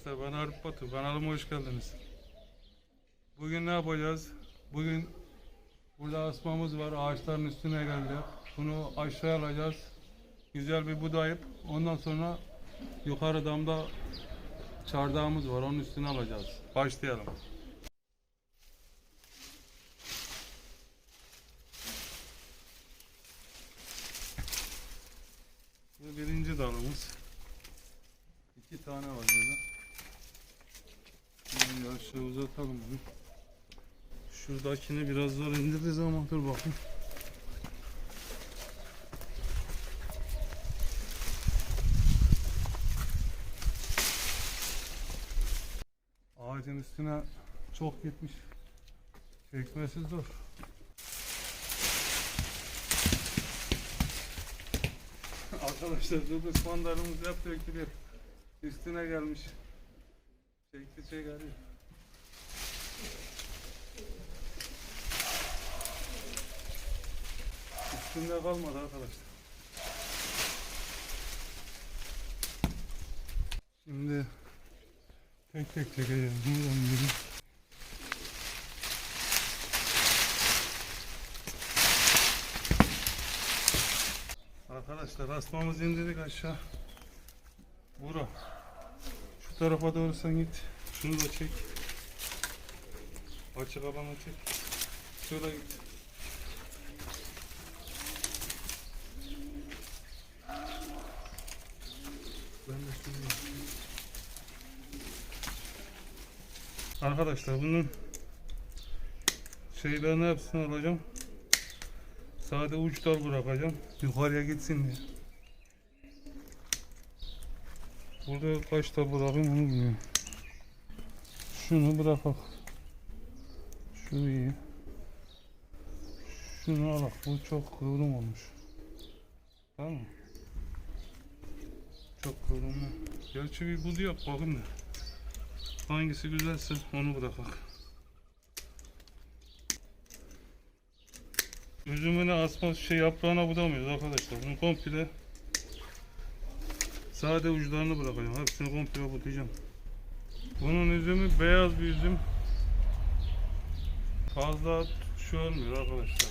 Arkadaşlar ben Arif Batu. Kanalıma hoş geldiniz. Bugün ne yapacağız? Bugün burada asmamız var. Ağaçların üstüne geldi. Bunu aşağı alacağız. Güzel bir budayıp ondan sonra yukarı damda çardağımız var. Onun üstüne alacağız. Başlayalım. Bu birinci dalımız. İki tane var burada. Şimdi aşağı uzatalım bunu. Şuradakini biraz zor indiririz ama dur bakayım. Ağacın üstüne çok gitmiş. Çekmesi zor. Arkadaşlar Dubus mandalımız hep dökülüyor. Üstüne gelmiş. Çekti çekeriyor. Üstünde kalmadı arkadaşlar. Şimdi tek tek çekeceğim. Buradan biri. Arkadaşlar asmamızı indirdik aşağı. Bura. Şu tarafa doğru sen git. Şunu da çek. Açık alana çek. Şöyle git. Ben de şunu yapayım. Arkadaşlar bunun şeylerini hepsini alacağım. Sade uç bırakacağım. Yukarıya gitsin diye. Burada kaç dal bırakayım onu bilmiyorum. Şunu bırakalım. Şu iyi. Şunu alak. Bu çok kıvrım olmuş. Tamam mı? Çok kıvrımlı. Gerçi bir bul yap bakın da. Hangisi güzelse onu bırakalım. Üzümüne asma şey yaprağına budamıyoruz arkadaşlar. Bunu komple sade uçlarını bırakacağım. Hepsini komple budayacağım. Bunun üzümü beyaz bir üzüm. Fazla şu olmuyor arkadaşlar.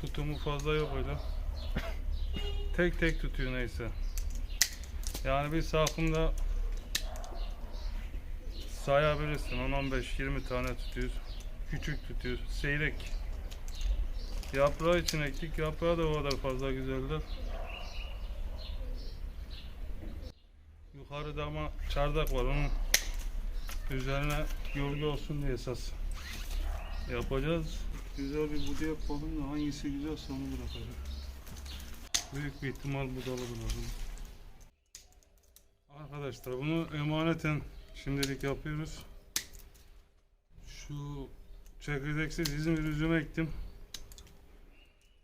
Tutumu fazla yok öyle. tek tek tutuyor neyse. Yani bir salkımda sayabilirsin. 10-15-20 tane tutuyor. Küçük tutuyor. Seyrek. Yaprağı için ektik. Yaprağı da o kadar fazla güzeldir. Yukarıda ama çardak var. Onun üzerine gölge olsun diye esas yapacağız. Güzel bir budu yapalım da hangisi güzelse onu bırakacağım. Büyük bir ihtimal budalı bulalım. Arkadaşlar bunu emaneten şimdilik yapıyoruz. Şu çekirdeksiz İzmir üzümü ektim.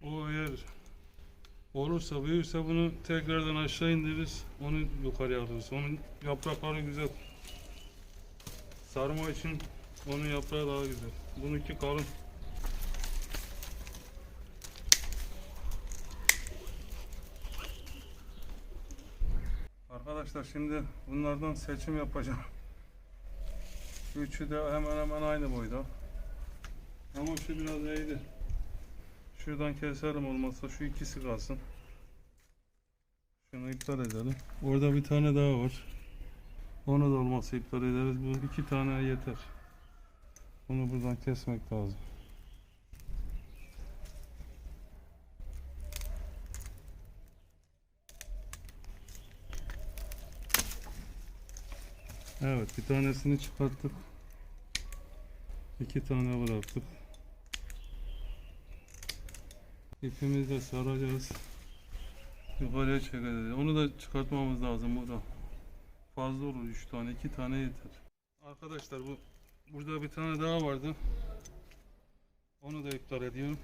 O eğer olursa büyürse bunu tekrardan aşağı indiririz. Onu yukarıya alırız. Onun yaprakları güzel. Sarma için onun yaprağı daha güzel. Bununki kalın. Arkadaşlar şimdi bunlardan seçim yapacağım. Üçü de hemen hemen aynı boyda. Ama şu biraz eğdi. Şuradan keselim olmazsa şu ikisi kalsın. Şunu iptal edelim. Orada bir tane daha var. Onu da olmazsa iptal ederiz. Bu iki tane yeter. Bunu buradan kesmek lazım. Evet bir tanesini çıkarttık. İki tane bıraktık. İpimizi de saracağız. Yukarıya çekeceğiz. Onu da çıkartmamız lazım burada. Fazla olur 3 tane, 2 tane yeter. Arkadaşlar bu burada bir tane daha vardı. Onu da iptal ediyorum.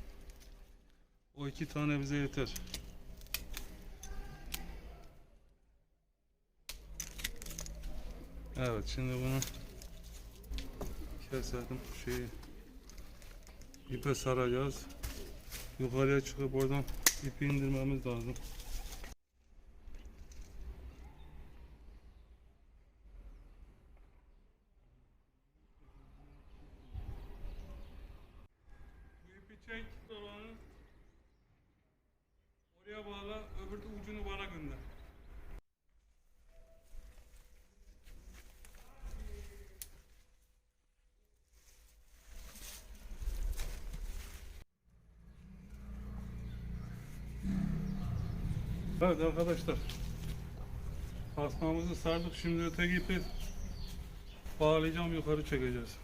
O iki tane bize yeter. Evet şimdi bunu keselim. Şeyi ipe saracağız. Yukarıya çıkıp oradan ipi indirmemiz lazım. Evet arkadaşlar. Asmamızı sardık. Şimdi öteki ipi bağlayacağım yukarı çekeceğiz.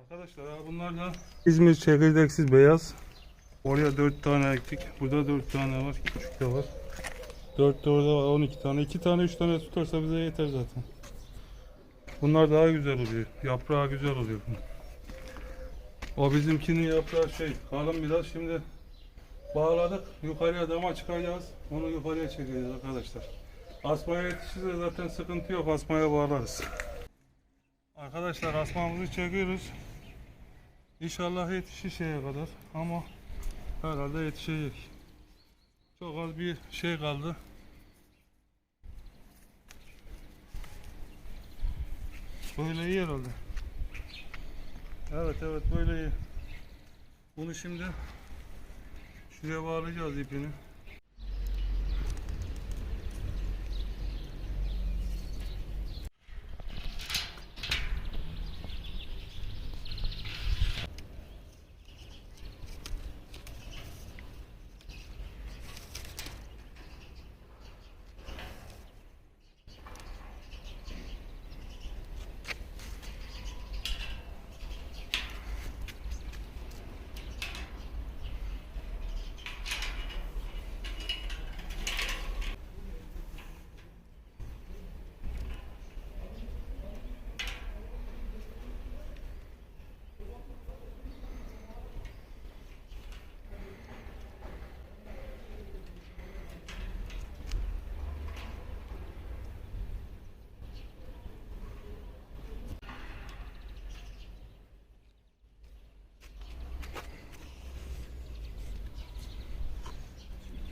Arkadaşlar ha bunlar da İzmir çekirdeksiz beyaz. Oraya 4 tane ektik. Burada 4 tane var. Küçük de var. 4 de orada var. 12 tane. 2 tane 3 tane tutarsa bize yeter zaten. Bunlar daha güzel oluyor. Yaprağı güzel oluyor. O bizimkinin yaprağı şey kalın biraz. Şimdi bağladık. Yukarıya dama çıkacağız. Onu yukarıya çekeceğiz arkadaşlar. Asmaya yetişirse zaten sıkıntı yok. Asmaya bağlarız. Arkadaşlar asmamızı çekiyoruz. İnşallah yetişir şeye kadar ama herhalde yetişecek. Çok az bir şey kaldı. Böyle iyi herhalde. Evet evet böyle iyi. Bunu şimdi şuraya bağlayacağız ipini.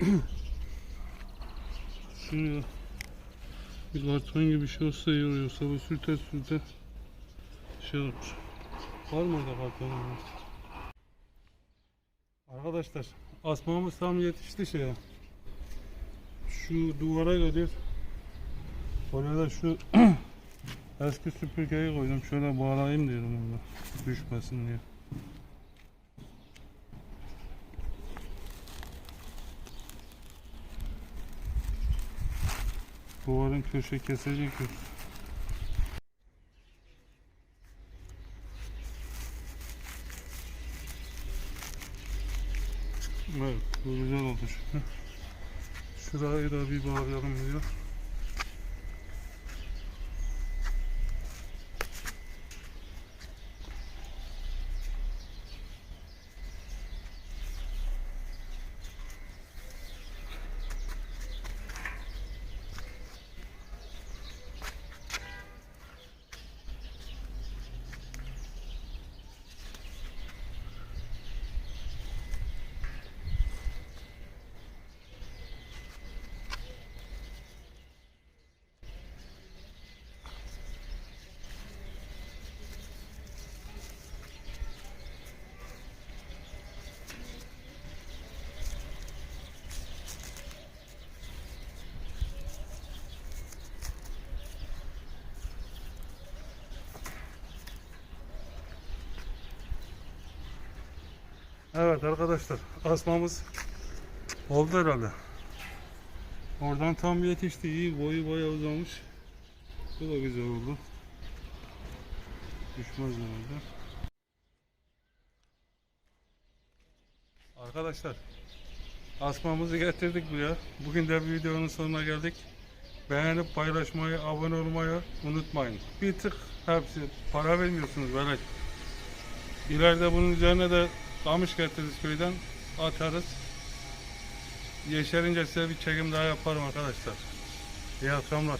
Şuraya bir karton gibi bir şey olsa. Yoksa bu sürte sürte şey olur. Var mı orada karton? Arkadaşlar asmamız tam yetişti şeye. Şu duvara gödür. Oraya da şu eski süpürgeyi koydum. Şöyle bağlayayım diyorum onu. Düşmesin diye. Duvarın köşe kesecek yok. Evet, bu güzel oldu şimdi. Şurayı da bir bağlayalım diyor. Evet arkadaşlar asmamız oldu herhalde. Oradan tam yetişti. iyi boyu baya uzamış. Bu da güzel oldu. Düşmez herhalde. Arkadaşlar asmamızı getirdik buraya. Bugün de videonun sonuna geldik. Beğenip paylaşmayı, abone olmayı unutmayın. Bir tık hepsi para vermiyorsunuz böyle. İleride bunun üzerine de kamış getiririz köyden atarız. Yeşerince size bir çekim daha yaparım arkadaşlar. İyi akşamlar.